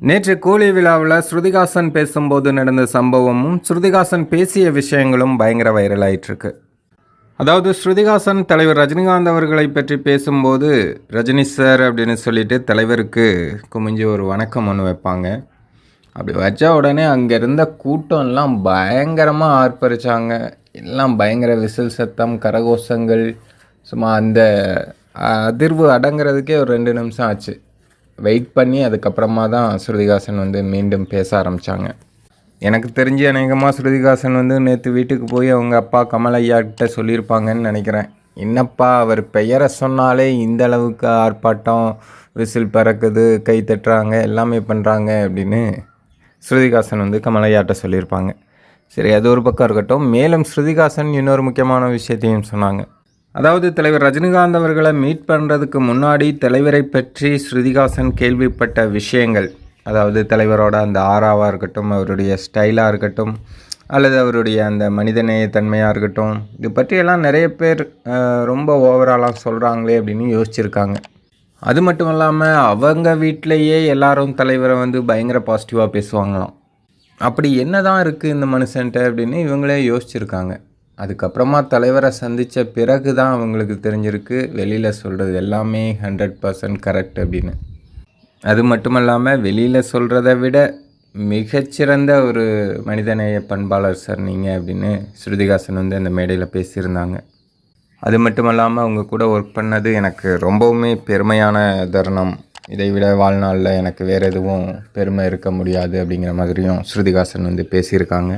நேற்று கூலி விழாவில் ஸ்ருதிகாசன் பேசும்போது நடந்த சம்பவமும் ஸ்ருதிகாசன் பேசிய விஷயங்களும் பயங்கர வைரல் அதாவது ஸ்ருதிகாசன் தலைவர் ரஜினிகாந்த் அவர்களை பற்றி பேசும்போது ரஜினி சார் அப்படின்னு சொல்லிட்டு தலைவருக்கு குமிஞ்சு ஒரு வணக்கம் ஒன்று வைப்பாங்க. அப்படி வச்ச உடனே அங்கே இருந்த கூட்டம்லாம் பயங்கரமாக ஆர்ப்பரிச்சாங்க. எல்லாம் பயங்கர விசில் சத்தம் கரகோஷங்கள் சும்மா அந்த அதிர்வு அடங்குறதுக்கே ஒரு ரெண்டு நிமிஷம் ஆச்சு. வெயிட் பண்ணி அதுக்கப்புறமா தான் ஸ்ருதிகாசன் வந்து மீண்டும் பேச ஆரம்பித்தாங்க எனக்கு தெரிஞ்சு அநேகமாக ஸ்ருதிகாசன் வந்து நேற்று வீட்டுக்கு போய் அவங்க அப்பா கமல் ஐயாக்கிட்ட சொல்லியிருப்பாங்கன்னு நினைக்கிறேன். என்னப்பா அவர் பெயரை சொன்னாலே இந்த அளவுக்கு ஆர்ப்பாட்டம் விசில் பறக்குது கை தட்டுறாங்க எல்லாமே பண்ணுறாங்க அப்படின்னு ஸ்ருதிகாசன் வந்து கமலையாட்ட சொல்லியிருப்பாங்க. சரி அது ஒரு பக்கம் இருக்கட்டும். மேலும் ஸ்ருதிகாசன் இன்னொரு முக்கியமான விஷயத்தையும் சொன்னாங்க. அதாவது தலைவர் ரஜினிகாந்த் அவர்களை மீட் பண்ணுறதுக்கு முன்னாடி தலைவரை பற்றி ஸ்ருதிகாசன் கேள்விப்பட்ட விஷயங்கள் அதாவது தலைவரோட அந்த ஆறாவாக இருக்கட்டும் அவருடைய ஸ்டைலாக இருக்கட்டும் அல்லது அவருடைய அந்த மனிதநேய தன்மையாக இருக்கட்டும் இது பற்றியெல்லாம் நிறைய பேர் ரொம்ப ஓவராலாக சொல்கிறாங்களே அப்படின்னு யோசிச்சிருக்காங்க. அது மட்டும் இல்லாமல் அவங்க வீட்டிலையே எல்லாரும் தலைவரை வந்து பயங்கர பாசிட்டிவாக பேசுவாங்களாம். அப்படி என்ன தான் இருக்குது இந்த மனுஷன்ட்ட அப்படின்னு இவங்களே யோசிச்சுருக்காங்க. அதுக்கப்புறமா தலைவரை சந்தித்த பிறகு தான் அவங்களுக்கு தெரிஞ்சிருக்கு வெளியில் சொல்கிறது எல்லாமே ஹண்ட்ரட் பர்சன்ட் கரெக்ட் அப்படின்னு. அது மட்டும் இல்லாமல் வெளியில் சொல்கிறத விட மிகச்சிறந்த ஒரு மனிதநேய பண்பாளர் சார் நீங்கள் அப்படின்னு ஸ்ருதிகாசன் வந்து அந்த மேடையில் பேசியிருந்தாங்க. அது மட்டும் இல்லாமல் அவங்க கூட ஒர்க் பண்ணது எனக்கு ரொம்பவுமே பெருமையான தருணம். இதை விட வாழ்நாளில் எனக்கு வேறு எதுவும் பெருமை இருக்க முடியாது அப்படிங்கிற மாதிரியும் ஸ்ருதிகாசன் வந்து பேசியிருக்காங்க.